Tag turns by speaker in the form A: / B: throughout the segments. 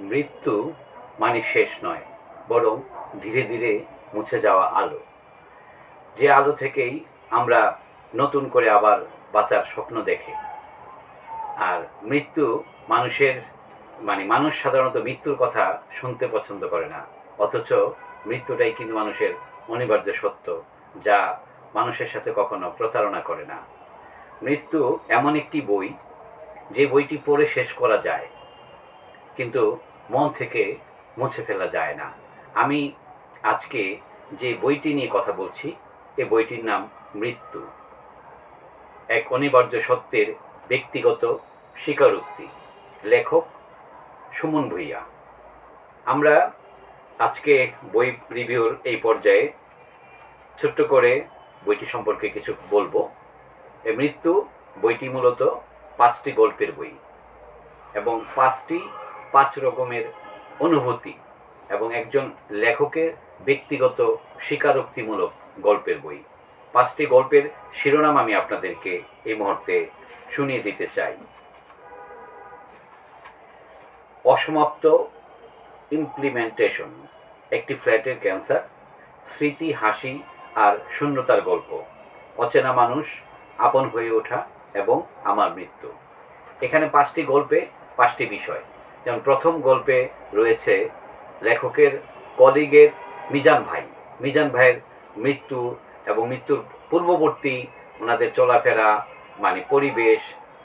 A: মৃত্যু মানে শেষ নয়, বরং ধীরে ধীরে মুছে যাওয়া আলো। যে আলো থেকেই আমরা নতুন করে আবার বাঁচার স্বপ্ন দেখে। আর মৃত্যু মানুষের মানে মানুষ সাধারণত মৃত্যুর কথা শুনতে পছন্দ করে না। অথচ মৃত্যুটাই কিন্তু মানুষের অনিবার্য সত্য, যা মানুষের সাথে কখনো প্রতারণা করে না। মৃত্যু এমন একটি বই, যে বইটি পড়ে শেষ করা যায়। কিন্তু মন থেকে মুছে ফেলা যায় না। আমি আজকে যে বইটি নিয়ে কথা বলছি এই বইটির নাম মৃত্যু। এক অনিবার্য সত্যের ব্যক্তিগত স্বীকারোক্তি। লেখক সুমন ভূঁইয়া। আমরা আজকে বই রিভিউর এই পর্যায়ে ছোট্ট করে বইটি সম্পর্কে কিছু বলব। এ মৃত্যু বইটি মূলত পাঁচটি গল্পের বই এবং পাঁচটি পাঁচ রকমের অনুভূতি এবং একজন লেখকের ব্যক্তিগত স্বীকারোক্তিমূলক গল্পের বই। পাঁচটি গল্পের শিরোনাম আমি আপনাদেরকে এই মুহূর্তে শুনিয়ে দিতে চাই। অসমাপ্ত ইমপ্লিমেন্টেশন একটি ফ্ল্যাটের ক্যান্সার, স্মৃতি, হাসি আর শূন্যতার গল্প, অচেনা মানুষ, আপন হয়ে ওঠা এবং আমার মৃত্যু। এখানে পাঁচটি গল্পে পাঁচটি বিষয়। যেমন প্রথম গল্পে রয়েছে লেখকের কলিগের মিজান ভাই। মিজান ভাইয়ের মৃত্যু এবং মৃত্যুর পূর্ববর্তী ওনাদের চলাফেরা মানে পরিবেশ,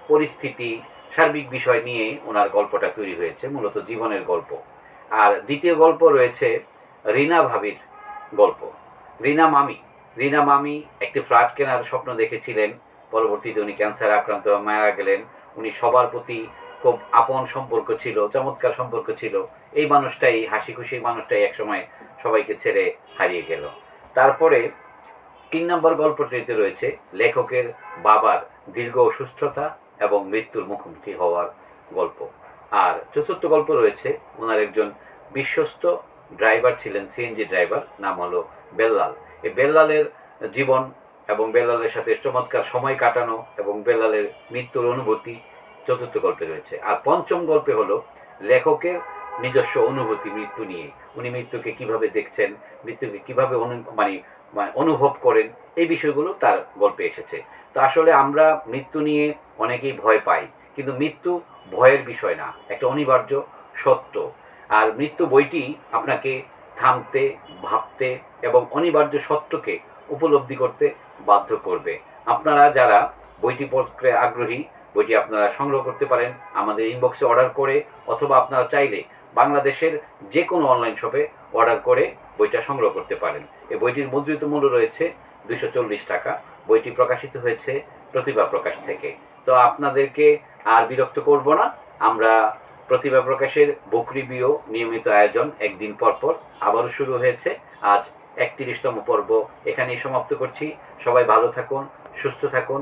A: পরিস্থিতি, সার্বিক বিষয় নিয়ে ওনার গল্পটা তৈরি হয়েছে, মূলত জীবনের গল্প। আর দ্বিতীয় গল্প রয়েছে রিনা ভাবির গল্প। রিনা মামি। রিনা মামি একটি ফ্ল্যাট কেনার স্বপ্ন দেখেছিলেন। পরবর্তীতে উনি ক্যান্সারে আক্রান্ত মারা গেলেন। উনি সবার প্রতি খুব আপন সম্পর্ক ছিল, চমৎকার সম্পর্ক ছিল। এই মানুষটাই হাসি খুশি মানুষটাই একসময় সবাইকে ছেড়ে হারিয়ে গেল। তারপরে তিন নম্বর গল্পটিতে রয়েছে, লেখকের বাবার দীর্ঘ অসুস্থতা এবং মৃত্যুর মুখোমুখি হওয়ার গল্প। আর চতুর্থ গল্প রয়েছে, ওনার একজন বিশ্বস্ত ড্রাইভার ছিলেন সিএনজি ড্রাইভার, নাম হলো বেল্লাল। এই বেল্লালের জীবন এবং বেল্লালের সাথে চমৎকার সময় কাটানো এবং বেল্লালের মৃত্যুর অনুভূতি চতুর্থ গল্পে রয়েছে। আর পঞ্চম গল্পে হলো লেখকের নিজস্ব অনুভূতি, মৃত্যু নিয়ে। উনি মৃত্যুকে কীভাবে দেখছেন, মৃত্যুকে কীভাবে অনু মানে মানে অনুভব করেন, এই বিষয়গুলো তার গল্পে এসেছে। তো আসলে আমরা মৃত্যু নিয়ে অনেকেই ভয় পাই, কিন্তু মৃত্যু ভয়ের বিষয় না, একটা অনিবার্য সত্য। আর মৃত্যু বইটি আপনাকে থামতে, ভাবতে এবং অনিবার্য সত্যকে উপলব্ধি করতে বাধ্য করবে। আপনারা যারা বইটি পড়তে আগ্রহী বইটি আপনারা সংগ্রহ করতে পারেন আমাদের ইনবক্সে অর্ডার করে, অথবা আপনারা চাইলে বাংলাদেশের যে কোনো অনলাইন শপে অর্ডার করে বইটা সংগ্রহ করতে পারেন। এই বইটির মুদ্রিত মূল্য রয়েছে চল্লিশ টাকা। বইটি প্রকাশিত হয়েছে প্রতিভা প্রকাশ থেকে। তো আপনাদেরকে আর বিরক্ত করব না। আমরা প্রতিভা প্রকাশের বুক রিভিউ নিয়মিত আয়োজন একদিন পর পর আবারও শুরু হয়েছে। আজ একত্রিশতম পর্ব এখানেই সমাপ্ত করছি। সবাই ভালো থাকুন, সুস্থ থাকুন।